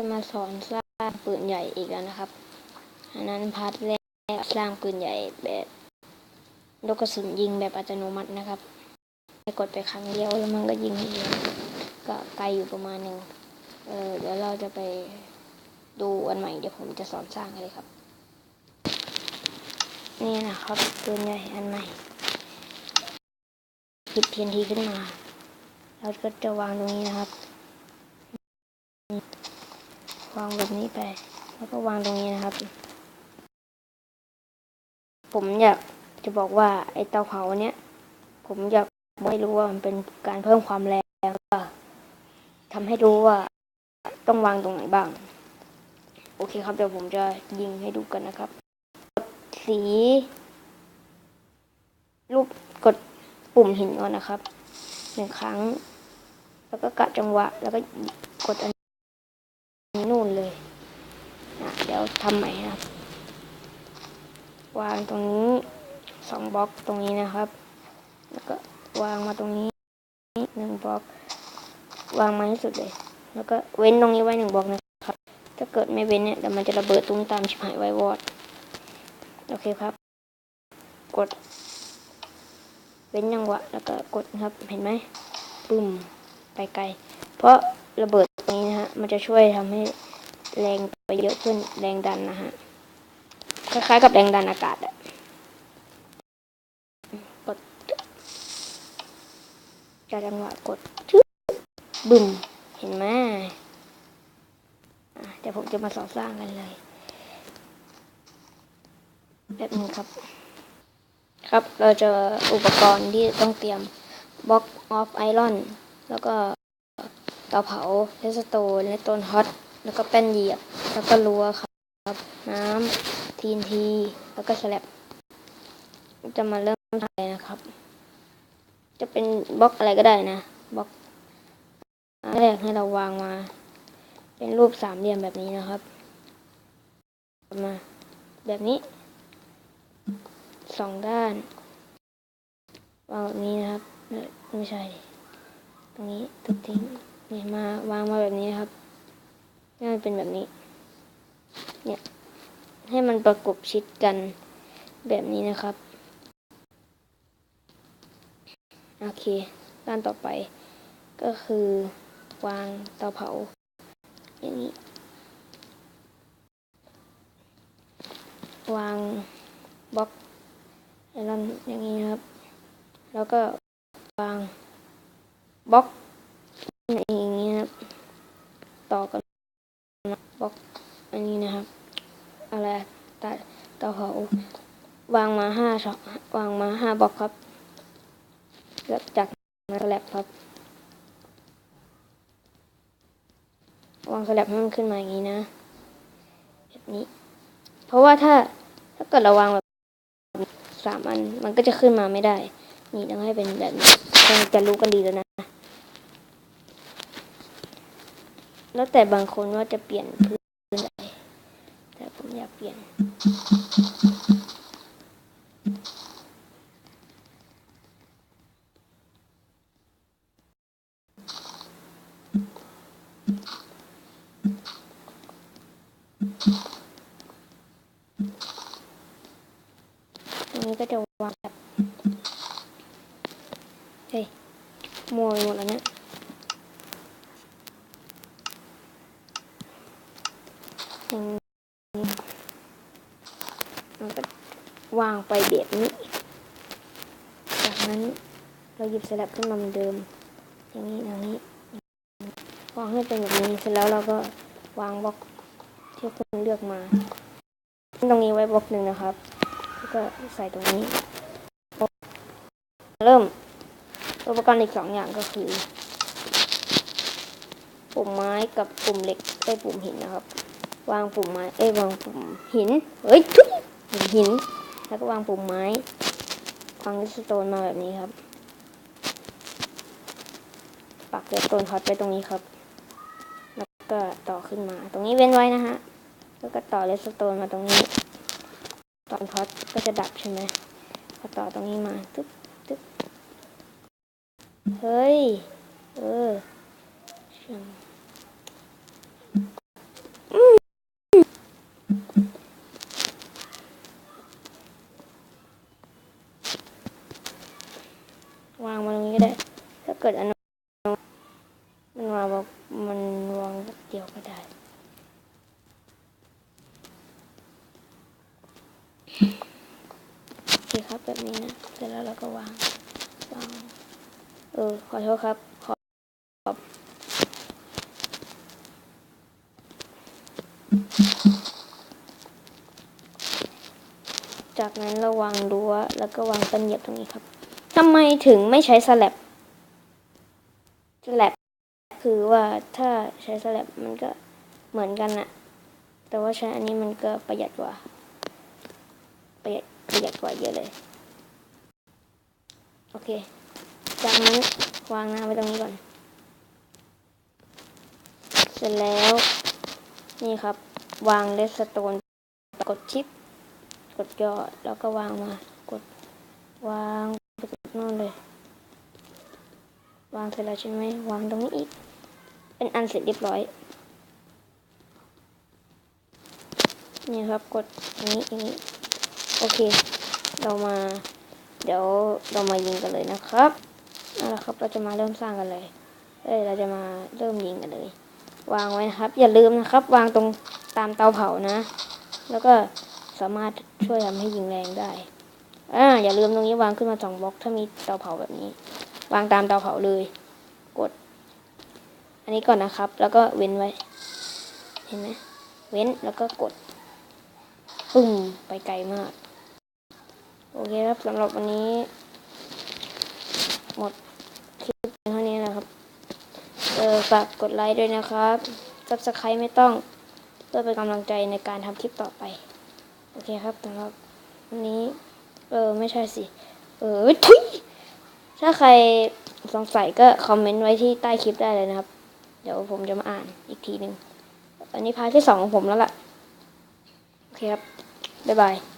จะมาสอนสร้างปืนใหญ่อีกแล้วนะครับ อันนั้นพาร์ทแรกสร้างปืนใหญ่แบบลูกกระสุนยิงแบบอัตโนมัตินะครับให้กดไปครั้งเดียวแล้วมันก็ยิงเองก็ไกลอยู่ประมาณหนึ่งเออเดี๋ยวเราจะไปดูอันใหม่เดี๋ยวผมจะสอนสร้างให้เลยครับ นี่นะครับปืนใหญ่อันใหม่หยิบ TNT ขึ้นมา เราก็จะวางตรงนี้นะครับ วางแบบนี้ไป แล้วก็วางตรงนี้นะครับ ผมอยากจะบอกว่าไอเตาเผาเนี้ยผมอยากไม่รู้ว่ามันเป็นการเพิ่มความแรงแล้วก็ทำให้รู้ว่าต้องวางตรงไหนบ้าง โอเคครับเดี๋ยวผมจะยิงให้ดูกันนะครับกดสี รูปกดปุ่มหินก่อนนะครับหนึ่งครั้ง แล้วก็กะจังหวะแล้วก็กดอันนู่นเลยนะเดี๋ยว ทำใหม่นะครับ วางตรงนี้สองบล็อกตรงนี้นะครับ แล้วก็วางมาตรงนี้หนึ่งบล็อก วางมาให้สุดเลย แล้วก็เว้นตรงนี้ไว้หนึ่งบล็อกนะครับ ถ้าเกิดไม่เว้นเนี่ยเดี๋ยวมันจะระเบิดตุ้มตามชิบหายไว้วอดโอเคครับ กด เว้นจังหวะแล้วก็กดครับเห็นไหมปึ้มไปไกล เพราะระเบิดตรงนี้นะฮะมันจะช่วยทำให้ แรงไปเยอะขึ้นแรงดันนะฮะ คล้ายๆกับแรงดันอากาศอะกดจะจังหวะกดชึบบึ้มเห็นไหมเดี๋ยวผมจะมาสอนสร้างกันเลยแบบนี้ครับ ครับเราจะอุปกรณ์ที่ต้องเตรียมบล็อกออฟไอรอนแล้วก็เตาเผาเลสโตนเลสโตนฮอต แล้วก็แป้นเหยียบ แล้วก็รัวครับ น้ำทีนที แล้วก็สแลบจะมาเริ่มทำเลยนะครับ จะเป็นบล็อกอะไรก็ได้นะ บล็อกแรกให้เราวางมา เป็นรูปสามเหลี่ยมแบบนี้นะครับ มาแบบนี้ สองด้าน วางแบบนี้นะครับ ไม่ใช่ ตรงนี้ทุบทิ้งนี่มาวางมาแบบนี้ครับ ให้มันเป็นแบบนี้ เนี่ย ให้มันประกบชิดกันแบบนี้นะครับ โอเคด้านต่อไปก็คือวางเตาเผา อย่างนี้ วางบล็อกไอรอนอย่างนี้นะครับ แล้วก็วางบล็อกอย่างนี้นะครับ ต่อกัน บล็อกอันนี้นะครับ อะไรตาตาเผาวางมาห้าช่องวางมาห้าบล็อกครับ แล้วจากนั้นสแลบครับ วางสแลบให้มันขึ้นมาอย่างนี้นะ แบบนี้ เพราะว่าถ้าถ้าเกิดเราวางแบบสามอันมันก็จะขึ้นมาไม่ได้ นี่ต้องให้เป็นแบบนี้คงจะรู้กันดีแล้วนะ แล้วแต่บางคนว่าจะเปลี่ยนพื้นอะไรแต่ผมอยากเปลี่ยน ตรงนี้ก็จะวางแบบเฮ้ยมัวไปหมดแล้วเนี่ย อย่างนี้มันก็วางไปแบบนี้ จากนั้นเราหยิบสลับขึ้นมาเหมือนเดิม อย่างนี้อย่างนี้วางให้เป็นแบบนี้เสร็จแล้วเราก็วางบล็อกที่คุณเลือกมาตรงนี้ไว้บล็อกหนึ่งนะครับแล้วก็ใส่ตรงนี้ เริ่มอุปกรณ์อีกสองอย่างก็คือ ปุ่มไม้กับปุ่มเหล็กไอ้ปุ่มหินนะครับ วางปุ่มไม้เอ้ยวางปุ่มหินเฮ้ยทุยหินหิน แล้วก็วางปุ่มไม้วางสโตนมาแบบนี้ครับ ปักเลสโตนฮอตไปตรงนี้ครับ แล้วก็ต่อขึ้นมา ตรงนี้เว้นไว้นะฮะ แล้วก็ต่อเลสโตนมาตรงนี้ตอนพอดก็จะดับใช่ไหมพอต่อตรงนี้มาตึ๊บตึ๊บเฮ้ย เออเชื่อม เดียวก็ได้ โอเคครับแบบนี้นะเสร็จแล้วเราก็วางวางเออขอโทษครับขอขอบจากนั้นเราวางรั้วแล้วก็วางต้นเหยียบตรงนี้ครับทำไมถึงไม่ใช้สแลบสแลบคือว่าถ้าใช้สแลบมันก็เหมือนกันอะแต่ว่าใช้อันนี้มันก็ประหยัดกว่า ประหยัดประหยัดกว่าเยอะเลย โอเค จากนั้นวางหน้าไว้ตรงนี้ก่อน เสร็จแล้ว นี่ครับ วางเลสโตนกดชิป กดย่อแล้วก็วางมา กดวางไปกดนู่นเลย วางเสร็จแล้วใช่ไหมวางตรงนี้อีก เป็นอันเสร็จเรียบร้อยนี่ครับ กดอย่างนี้อย่างนี้ โอเค เรามา เดี๋ยวเรามายิงกันเลยนะครับเอาละครับ เราจะมาเริ่มสร้างกันเลยเอ้ยเราจะมาเริ่มยิงกันเลย วางไว้นะครับ อย่าลืมนะครับ วางตรงตามเตาเผานะ แล้วก็สามารถช่วยทำให้ยิงแรงได้อ่าอย่าลืมตรงนี้วางขึ้นมาสองบล็อก ถ้ามีเตาเผาแบบนี้ วางตามเตาเผาเลย กด อันนี้ก่อนนะครับ แล้วก็เว้นไว้ เห็นไหมเว้นแล้วก็กดปุ้มไปไกลมาก โอเคครับสำหรับวันนี้ หมดคลิปเท่านี้นะครับ เออฝากกดไลค์ด้วยนะครับ subscribe ไม่ต้องเพื่อเป็นกำลังใจในการทำคลิปต่อไป โอเคครับสำหรับวันนี้ เออไม่ใช่สิ เออทุยถ้าใครสงสัยก็คอมเมนต์ไว้ที่ใต้คลิปได้เลยนะครับ เดี๋ยวผมจะมาอ่านอีกทีหนึ่งอันนี้พาร์ทที่สองของผมแล้วล่ะ โอเคครับ บ๊ายบาย